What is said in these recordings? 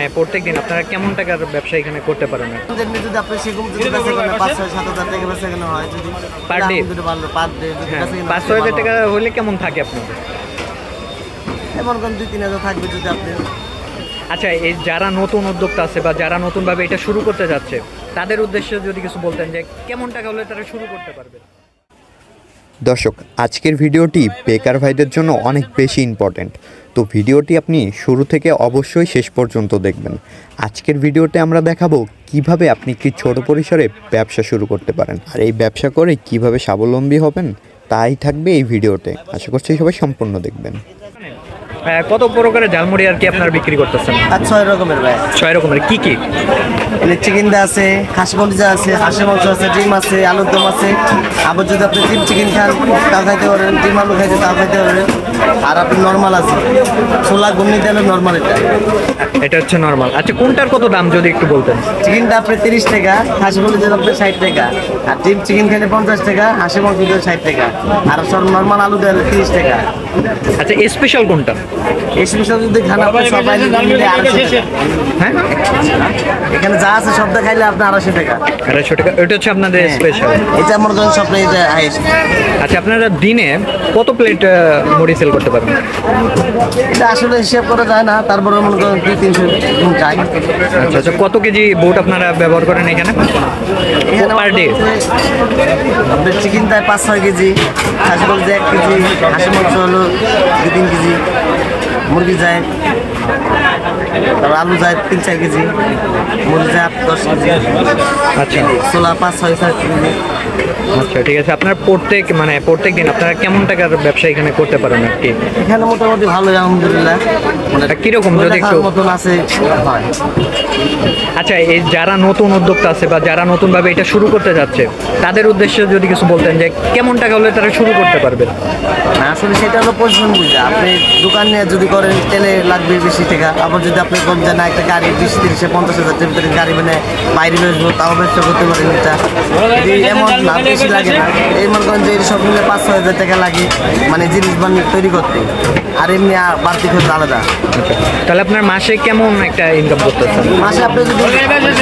হ্যাঁ প্রত্যেক দিন আপনারা কেমন টাকার ব্যবসা এখানে করতে পারেন? যেমনি যদি আপনি সেরকম যদি বেচা কেনা পাঁচ ছয় সাত হাজার টাকা বেচা কেনা হয় যদি Per day? ভালো পার ডে যদি বেচা কেনা পাঁচ ছয় হাজার টাকা হলে কেমন থাকে আপনাদের? এমন কোন দুই তিন হাজার থাকবে যদি আপনি। আচ্ছা এই যারা নতুন উদ্যোক্তা আছে বা যারা নতুনভাবে এটা শুরু করতে যাচ্ছে তাদের উদ্দেশ্যে যদি কিছু বলতেন যে কেমন টাকা হলে তারা শুরু করতে পারবে? দর্শক আজকের ভিডিওটি বেকার ভাইদের জন্য অনেক বেশি ইম্পর্ট্যান্ট তো ভিডিওটি আপনি শুরু থেকে অবশ্যই শেষ পর্যন্ত দেখবেন। আজকের ভিডিওতে আমরা দেখাবো কীভাবে আপনি একটি ছোট পরিসরে ব্যবসা শুরু করতে পারেন আর এই ব্যবসা করে কীভাবে স্বাবলম্বী হবেন, তাই থাকবে এই ভিডিওতে। আশা করছি সবাই সম্পূর্ণ দেখবেন। কত প্রকারের ঝালমুড়ি আর কি আপনারা বিক্রি করতেছেন? আর ছয় রকমের ভাই। ছয় রকমের কি কি? চিকেন দা আছে খাসি কলিজা আছে হাঁসের মাংস আছে ডিম আছে আলুর দম আছে। আবার যদি আপনি ডিম চিকেন খান তাও খাইতে পারেন ডিম আলু খাইতে তাও খাইতে পারেন। আর আপনি নর্মাল আছে। ছোলা ঘুমনি দেন নর্মাল এটা। এটা হচ্ছে নর্মাল আচ্ছা কোনটার কত দাম যদি একটু বলতেন? চিকেনটা আপনি তিরিশ টাকা খাসি কলিজা আপনি ষাট টাকা। আর ডিম চিকেন খেলে পঞ্চাশ টাকা হাঁসের মাংস দিলে ষাট টাকা। আর সব নর্মাল আলু দেন তিরিশ টাকা। আচ্ছা স্পেশাল কোনটা? যদি খান আপনি সবাই মিলে হ্যাঁ? এখানে যা আছে সবটা খাইলে আপনি আড়াইশো টাকা। আড়াইশো টাকা এটা হচ্ছে আপনাদের স্পেশাল এটা মনে করেন সবটাই এটা হাইস্ট আচ্ছা আপনারা দিনে কত প্লেট মুড়ি সেল করতে পারবেন? এটা আসলে হিসাব করা যায় না তারপরে মনে করেন দুই তিনশো আচ্ছা আচ্ছা কত কেজি বুট আপনারা ব্যবহার করেন এখানে? পার ডে আপনার চিকেন দেয় পাঁচ ছয় কেজি খাসি এক কেজি হাঁসের মাংস হলো দু তিন কেজি। মুরগি যায় তারপর আলু যায় তিন চার কেজি মুরগি যায় আট দশ কেজি। আচ্ছা। ছোলা পাঁচ ছয় ছয় কেজি। আচ্ছা ঠিক আছে। আপনার প্রত্যেক মানে প্রত্যেক দিন আপনারা কেমন টাকার ব্যবসা এখানে করতে পারেন আর কি? এখানে মোটামুটি ভালোই আলহামদুলিল্লাহ। মানে কীরকম যদি একটু মতন আছে হয়। আচ্ছা এই যারা নতুন উদ্যোক্তা আছে বা যারা নতুনভাবে এটা শুরু করতে যাচ্ছে তাদের উদ্দেশ্যে যদি কিছু বলতেন যে কেমন টাকা হলে তারা শুরু করতে পারবে? আসলে সেটা হলো পরিশ্রম বুঝে। আপনি দোকান নিয়ে যদি করেন তেলে লাগবে বেশি। টাকা। আবার যদি আপনি কোন যে না একটা গাড়ি বিশ তিরিশে পঞ্চাশ হাজার টাকার ভিতরে গাড়ি মানে বাইরে বেসবো তাও ব্যবসা করতে পারেন এটা। এমন না বেশি লাগে না। এই মনে করেন যে সব মিলে পাঁচ ছয় হাজার টাকা লাগে মানে জিনিস বানিয়ে তৈরি করতে। আর এমনি বাড়তি খরচ আলাদা। তাহলে আপনার মাসে কেমন একটা ইনকাম করতে মাসে আপনি যদি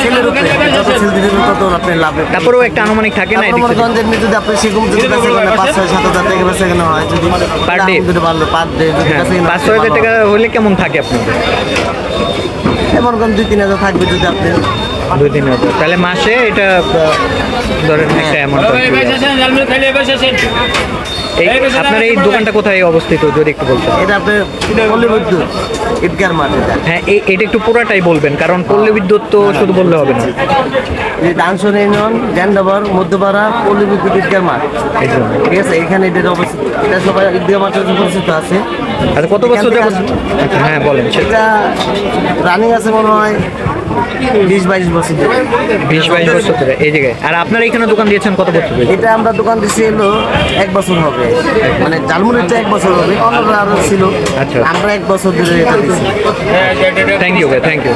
ছেলের উপরে যত দিবেন তত আপনি লাভ তারপরেও একটা আনুমানিক থাকে না মনে করেন যে যদি আপনি সেরকম যদি কেনা পাঁচ ছয় সাত হাজার টাকা কেনা হয় যদি পার ডে যদি হ্যাঁ। পাঁচ ছয় হাজার টাকা হলে কেমন থাকে আপনাদের এমন কোন দুই তিন হাজার থাকবে যদি আপনি? দুই তিন হাজার। তাহলে মাসে এটা ধরেন একটা অ্যামাউন্ট এই আপনার এই দোকানটা কোথায় অবস্থিত যদি একটু বলতেন? এটা আপনি পল্লী বিদ্যুৎ ঈদগার মাঠ। হ্যাঁ এই- এটা একটু পুরাটাই বলবেন কারণ পল্লী বিদ্যুৎ তো শুধু বললে হবে না। এই ডানসন ইউনিয়ন জ্যান্ডাবার মধ্যপাড়া পল্লী বিদ্যুৎ ঈদগার মাঠ। ঠিক আছে এখানে এটা অবস্থিত এটা সবাই ঈদগার মাঠের পরিচিত আছে। আচ্ছা কত বছর যাবত আচ্ছা হ্যাঁ বলেন সেটা রানিং আছে মনে হয় বিশ বাইশ বছর ধরে। বিশ বাইশ বছর ধরে এই জায়গায় আর আপনারা এখানে দোকান দিয়েছেন কত বছর এটা আমরা দোকান দিছি এলো এক বছর হবে মানে ঝালমুড়িটা এক বছর হবে অন্যরা আরও ছিল আচ্ছা। আমরা এক বছর ধরে এটা দিছি থ্যাংক ইউ ভাই থ্যাংক ইউ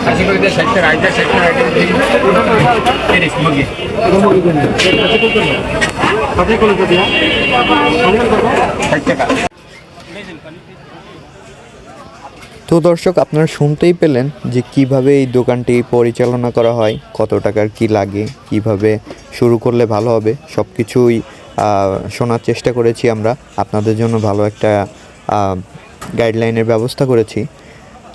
তো দর্শক, আপনারা শুনতেই পেলেন যে কীভাবে এই দোকানটি পরিচালনা করা হয়, কত টাকার কি লাগে, কীভাবে শুরু করলে ভালো হবে সব কিছুই শোনার চেষ্টা করেছি আমরা। আপনাদের জন্য ভালো একটা গাইডলাইনের ব্যবস্থা করেছি।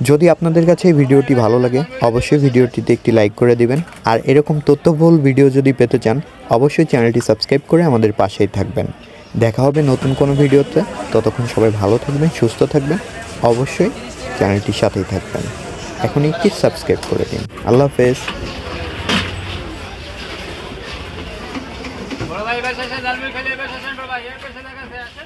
যদি আপনাদের কাছে এই ভিডিওটি ভালো লাগে, অবশ্যই ভিডিওটিতে একটি লাইক করে দিবেন। আর এরকম তথ্যবহুল ভিডিও যদি পেতে চান, অবশ্যই চ্যানেলটি সাবস্ক্রাইব করে আমাদের পাশেই থাকবেন। দেখা হবে নতুন কোনো ভিডিওতে। ততক্ষণ সবাই ভালো থাকবেন, সুস্থ থাকবেন। অবশ্যই চ্যানেলটির সাথেই থাকবেন। এখন একটি সাবস্ক্রাইব করে দিন। আল্লাহ হাফেজ। ভাই আছে